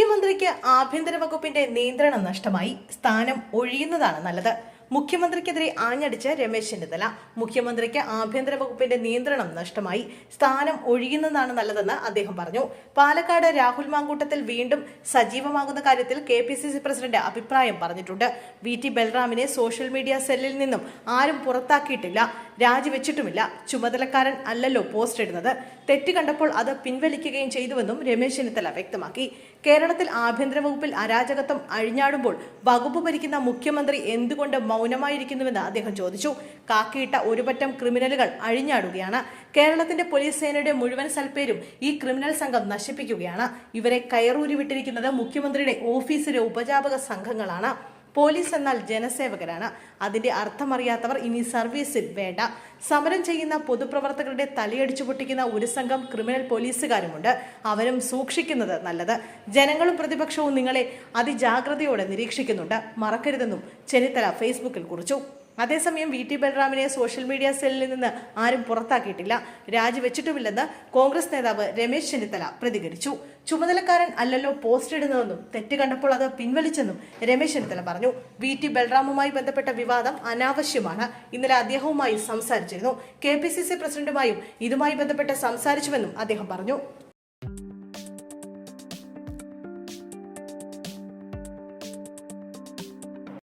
മുഖ്യമന്ത്രിക്ക് ആഭ്യന്തര വകുപ്പിന്റെ നിയന്ത്രണം നഷ്ടമായി. സ്ഥാനം ഒഴിയുന്നതാണ് നല്ലത്. മുഖ്യമന്ത്രിക്കെതിരെ ആഞ്ഞടിച്ച് രമേശ് ചെന്നിത്തല മുഖ്യമന്ത്രിക്ക് ആഭ്യന്തര വകുപ്പിന്റെ നിയന്ത്രണം നഷ്ടമായി. സ്ഥാനം ഒഴിയുന്നതാണ് നല്ലതെന്ന് അദ്ദേഹം പറഞ്ഞു. പാലക്കാട് രാഹുൽ മാങ്കൂട്ടത്തിൽ വീണ്ടും സജീവമാകുന്ന കാര്യത്തിൽ K P C C president അഭിപ്രായം പറഞ്ഞിട്ടുണ്ട്. വി ടി ബൽറാമിനെ സോഷ്യൽ മീഡിയ സെല്ലിൽ നിന്നും ആരും പുറത്താക്കിയിട്ടില്ല. രാജിവെച്ചിട്ടുമില്ല. ചുമതലക്കാരൻ അല്ലല്ലോ പോസ്റ്റ് ഇടുന്നത്. തെറ്റ് കണ്ടപ്പോൾ അത് പിൻവലിക്കുകയും ചെയ്തുവെന്നും രമേശ് ചെന്നിത്തല വ്യക്തമാക്കി. കേരളത്തിൽ ആഭ്യന്തര വകുപ്പിൽ അരാജകത്വം അഴിഞ്ഞാടുമ്പോൾ വകുപ്പ് ഭരിക്കുന്ന മുഖ്യമന്ത്രി എന്തുകൊണ്ട് മൗനമായിരിക്കുന്നുവെന്ന് അദ്ദേഹം ചോദിച്ചു. കാക്കിയിട്ട ഒരുപറ്റം ക്രിമിനലുകൾ അഴിഞ്ഞാടുകയാണ്. കേരളത്തിന്റെ പോലീസ് സേനയുടെ മുഴുവൻ സൽപ്പേരും ഈ ക്രിമിനൽ സംഘം നശിപ്പിക്കുകയാണ്. ഇവരെ കയറൂരി വിട്ടിരിക്കുന്നത് മുഖ്യമന്ത്രിയുടെ ഓഫീസിലെ ഉപജാപക സംഘങ്ങളാണ്. പോലീസ് എന്നാൽ ജനസേവകരാണ്. അതിന്റെ അർത്ഥമറിയാത്തവർ ഇനി സർവീസിൽ വേണ്ട. സമരം ചെയ്യുന്ന പൊതുപ്രവർത്തകരുടെ തലയടിച്ചു പൊട്ടിക്കുന്ന ഒരു സംഘം ക്രിമിനൽ പോലീസുകാരുമുണ്ട്. അവരും സൂക്ഷിക്കുന്നത് നല്ലത്. ജനങ്ങളും പ്രതിപക്ഷവും നിങ്ങളെ അതിജാഗ്രതയോടെ നിരീക്ഷിക്കുന്നുണ്ട്. മറക്കരുതെന്നും ചെന്നിത്തല ഫേസ്ബുക്കിൽ കുറിച്ചു. അതേസമയം വി ടി ബലറാമിനെ സോഷ്യൽ മീഡിയ സെല്ലിൽ നിന്ന് ആരും പുറത്താക്കിയിട്ടില്ല. രാജിവെച്ചിട്ടുമില്ലെന്ന് കോൺഗ്രസ് നേതാവ് രമേശ് ചെന്നിത്തല പ്രതികരിച്ചു. ചുമതലക്കാരൻ അല്ലല്ലോ പോസ്റ്റ് ഇടുന്നതെന്നും തെറ്റ് കണ്ടപ്പോൾ അത് പിൻവലിച്ചെന്നും രമേശ് ചെന്നിത്തല പറഞ്ഞു. വി ടി ബൽറാമുമായി ബന്ധപ്പെട്ട വിവാദം അനാവശ്യമാണ്. ഇന്നലെ അദ്ദേഹവുമായി സംസാരിച്ചിരുന്നു. കെ പി സി സി പ്രസിഡന്റുമായും ഇതുമായി ബന്ധപ്പെട്ട് സംസാരിച്ചുവെന്നും അദ്ദേഹം പറഞ്ഞു.